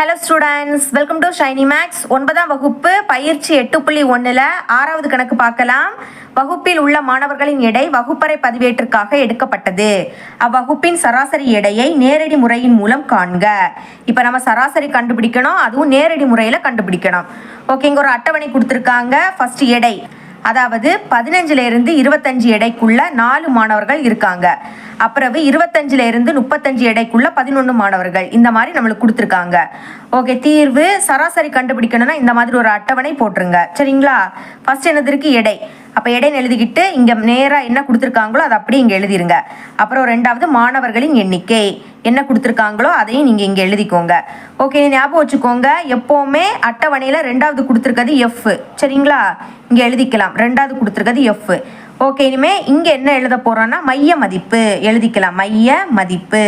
Hello students welcome to Shiny Max ஒன்பதாம் வகுப்பு பயிற்சி எட்டு புள்ளி ஒன்றில் ஆறாவது கணக்கு பார்க்கலாம். வகுப்பில் உள்ள மாணவர்களின் எடை வகுப்பறை பதிவேட்டிற்காக எடுக்கப்பட்டது. அவ்வகுப்பின் சராசரி எடையை நேரடி முறையின் மூலம் காண்க. இப்போ நம்ம சராசரி கண்டுபிடிக்கணும் அதுவும் நேரடி முறையில் கண்டுபிடிக்கணும். ஓகேங்க ஒரு அட்டவணை கொடுத்துருக்காங்க. ஃபஸ்ட் எடை. அதாவது பதினஞ்சுலேருந்து இருபத்தஞ்சி இருபத்தஞ்சு எடைக்குள்ள நாலு மாணவர்கள் இருக்காங்க. அப்புறவு இருபத்தஞ்சுல இருந்து முப்பத்தஞ்சு எடைக்குள்ள பதினொன்று மாணவர்கள். இந்த மாதிரி நம்மளுக்கு கொடுத்துருக்காங்க. ஓகே தீர்வு சராசரி கண்டுபிடிக்கணும்னா இந்த மாதிரி ஒரு அட்டவணை போட்டுருங்க. சரிங்களா? ஃபர்ஸ்ட் என்னது இருக்கு? எடை. அப்போ இடையில எழுதிக்கிட்டு இங்கே நேராக என்ன கொடுத்துருக்காங்களோ அதை அப்படியே இங்கே எழுதிருங்க. அப்புறம் ரெண்டாவது மாணவர்களின் எண்ணிக்கை. என்ன கொடுத்துருக்காங்களோ அதையும் நீங்கள் இங்கே எழுதிக்கோங்க. ஓகே ஞாபகம் வச்சுக்கோங்க. எப்போவுமே அட்டவணையில் ரெண்டாவது கொடுத்துருக்கிறது எஃப் சரிங்களா? இங்கே எழுதிக்கலாம். ரெண்டாவது கொடுத்துருக்கிறது எஃப் ஓகே இனிமே இங்கே என்ன எழுத போகிறோன்னா மைய மதிப்பு. எழுதிக்கலாம். மைய மதிப்பு.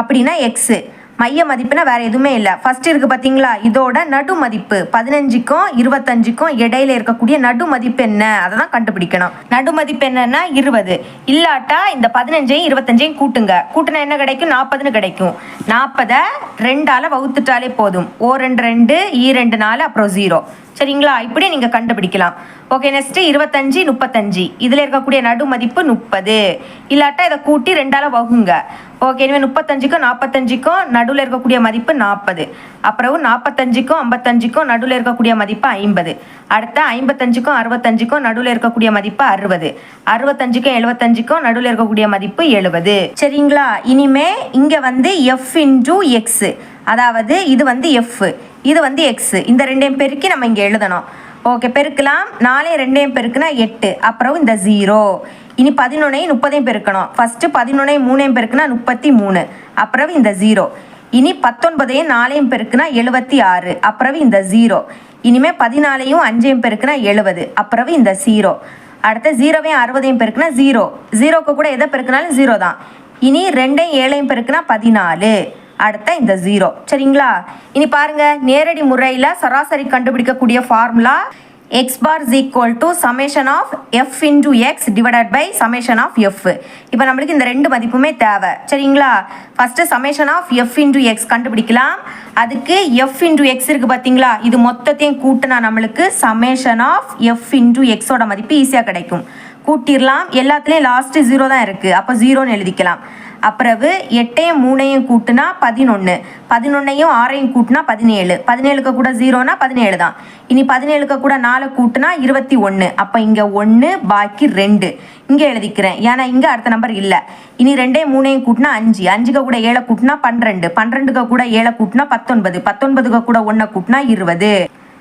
அப்படின்னா எக்ஸு மைய மதிப்புனா வேற எதுவுமே இல்லை. ஃபர்ஸ்ட் இருக்கு பார்த்தீங்களா இதோட நடு மதிப்பு. பதினஞ்சுக்கும் இருபத்தஞ்சுக்கும் இடையில இருக்கக்கூடிய நடு மதிப்பு என்ன? அதை தான் கண்டுபிடிக்கணும். நடு மதிப்பு என்னன்னா இருபது. இல்லாட்டா இந்த பதினஞ்சையும் இருபத்தஞ்சையும் கூட்டுங்க. கூட்டினா என்ன கிடைக்கும்? நாற்பதுன்னு கிடைக்கும். நாற்பதை ரெண்டால வகுத்துட்டாலே போதும். ஓ ரெண்டு ரெண்டு ஈ ரெண்டு நாலு அப்புறம் ஜீரோ சரிங்களா? இப்படி நீங்கள் கண்டுபிடிக்கலாம். ஓகே நெக்ஸ்ட்டு இருபத்தஞ்சி முப்பத்தஞ்சு. இதில் இருக்கக்கூடிய நடு மதிப்பு முப்பது. இல்லாட்டா இதை கூட்டி ரெண்டால் வகுங்க. ஓகே இனிமேல் முப்பத்தஞ்சுக்கும் நாற்பத்தஞ்சுக்கும் நடுவில் இருக்கக்கூடிய மதிப்பு நாற்பது அப்புறம் நாற்பத்தஞ்சுக்கும் ஐம்பத்தஞ்சுக்கும் நடுவில் இருக்கக்கூடிய மதிப்பு ஐம்பது. அடுத்த ஐம்பத்தஞ்சுக்கும் அறுபத்தஞ்சுக்கும் நடுவில் இருக்கக்கூடிய மதிப்பு அறுபது. அறுபத்தஞ்சுக்கும் எழுபத்தஞ்சுக்கும் நடுவில் இருக்கக்கூடிய மதிப்பு எழுபது. சரிங்களா? இனிமே இங்கே வந்து எஃப் இன்டூ எக்ஸு அதாவது இது வந்து எஃப் இது வந்து எக்ஸு இந்த ரெண்டையும் பெருக்கி நம்ம இங்கே எழுதணும். ஓகே பெருக்கலாம். நாலையும் ரெண்டையும் பெருக்குனா எட்டு. அப்புறம் இந்த ஜீரோ இனி பதினொன்னையும் முப்பதையும் பெருக்கணும். ஃபஸ்ட்டு பதினொன்னையும் மூணையும் பெருக்குனா முப்பத்தி மூணு அப்புறம் இந்த ஜீரோ இனி பத்தொன்பதையும் நாலையும் பெருக்குனா எழுபத்தி ஆறு அப்புறம் இந்த ஜீரோ இனிமேல் பதினாலையும் அஞ்சையும் பெருக்குனா எழுபது அப்புறம் இந்த ஜீரோ அடுத்த ஜீரோவையும் அறுபதையும் பெருக்குனா ஜீரோ ஜீரோக்கு கூட எதை பெருக்குனாலும் ஜீரோ தான். இனி ரெண்டையும் ஏழையும் பெருக்குனா பதினாலு. அடுத்த இந்த ஜீரோ சரிங்களா? இனி பாருங்க நேரடி முறையில் சராசரி கண்டுபிடிக்கக்கூடிய formula X bar is equal to summation of F into X divided by summation of F இப்போ நம்மளுக்கு இந்த ரெண்டு மதிப்புமே தேவை. சரிங்களா? First summation of F into X கண்டுபிடிக்கலாம். அதுக்கு எஃப் இன்டூ எக்ஸ் இருக்குது பார்த்தீங்களா இது மொத்தத்தையும் கூட்டினா நம்மளுக்கு சமேஷன் ஆஃப் எஃப் இன்டூ எக்ஸோட மதிப்பு ஈஸியாக கிடைக்கும். கூட்டிடலாம் எல்லாத்துலேயும் லாஸ்ட்டு ஜீரோ தான் இருக்குது அப்போ ஜீரோன்னு எழுதிக்கலாம். அப்புறவு எட்டையும் மூணையும் கூட்டுனா பதினொன்று பதினொன்னையும் ஆறையும் கூட்டினா பதினேழு. பதினேழுக்கு கூட ஜீரோனா பதினேழு தான். இனி பதினேழுக்கு கூட நாலு கூட்டினா இருபத்தி ஒன்று அப்போ இங்கே ஒன்று பாக்கி ரெண்டு. இங்கே எழுதிக்கிறேன். ஏன்னா இங்கே அடுத்த நம்பர் இல்லை. இனி ரெண்டே மூணையும் கூட்டினா அஞ்சு. அஞ்சுக்கு கூட ஏழை கூட்டினா பன்னிரெண்டு. பன்னிரெண்டுக்கு கூட ஏழை கூட்டினா பத்தொன்பது. பத்தொன்பதுக்கு கூட ஒன்றை கூட்டினா இருபது.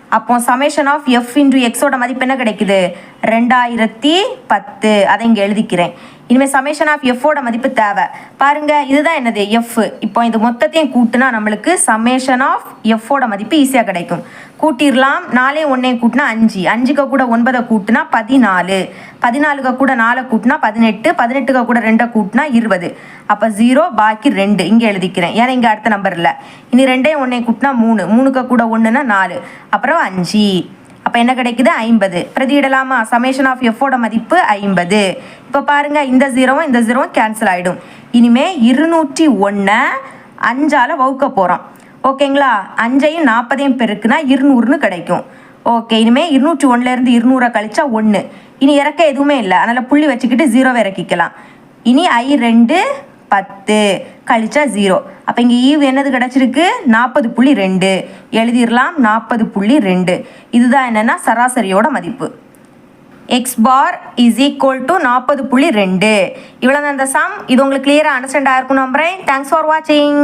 அப்போ சமேஷன் ஆஃப் எஃப் இன்டூ எக்ஸோட மதிப்பு என்ன கிடைக்குது? ரெண்டாயிரத்தி பத்து. அதை இங்கே எழுதிக்கிறேன். இனிமேல் சமேஷன் ஆஃப் எஃபோட மதிப்பு தேவை. பாருங்க இதுதான் என்னது? எஃப் இப்போ இது மொத்தத்தையும் கூட்டினா நம்மளுக்கு சமேஷன் ஆஃப் எஃபோட மதிப்பு ஈஸியாக கிடைக்கும். கூட்டிடலாம் நாலே ஒன்றையும் கூட்டினா அஞ்சு. அஞ்சுக்கு கூட ஒன்பதை கூட்டினா பதினாலு. பதினாலுக்கு கூட நாலை கூட்டினா பதினெட்டு. பதினெட்டுக்கு கூட ரெண்டை கூட்டினா இருபது. அப்போ ஜீரோ பாக்கி ரெண்டு. இங்கே எழுதிக்கிறேன். ஏன்னா இங்கே அடுத்த நம்பர் இல்லை. இனி ரெண்டையும் ஒன்றையும் கூட்டினா மூணு. மூணுக்கு கூட ஒன்றுனா நாலு. அப்புறம் அஞ்சு. அப்போ என்ன கிடைக்குது? ஐம்பது. பிரதியிடலாமா சமேஷன் ஆஃப் எஃபோட மதிப்பு ஐம்பது. இப்போ பாருங்க இந்த ஜீரோவும் இந்த ஜீரோவும் கேன்சல் ஆகிடும் இனிமே இருநூற்றி ஒன்றை அஞ்சால் வகுக்க போகிறோம் ஓகேங்களா அஞ்சையும் நாற்பதையும் பெருக்குனா இருநூறுன்னு கிடைக்கும். ஓகே இனிமே இருநூற்றி ஒன்றுலேருந்து இருநூறை கழிச்சா ஒன்று இனி இறக்க எதுவுமே இல்லை. அதனால் புள்ளி வச்சுக்கிட்டு ஜீரோவை இறக்கிக்கலாம். இனி ஐ ரெண்டு பத்து கழிச்சா ஜீரோ அப்போ இங்கே ஈவு e என்னது கிடச்சிருக்கு? நாற்பது புள்ளி ரெண்டு. எழுதிடலாம் நாற்பது புள்ளி ரெண்டு. இதுதான் என்னென்னா சராசரியோட மதிப்பு. X bar is equal to நாற்பது புள்ளி ரெண்டு. இவ்வளோ அந்த சம் இது உங்களுக்கு கிளியராக அண்டர்ஸ்டாண்ட் ஆகிருக்கும் நம்புறேன். தேங்க்ஸ் ஃபார் வாட்சிங்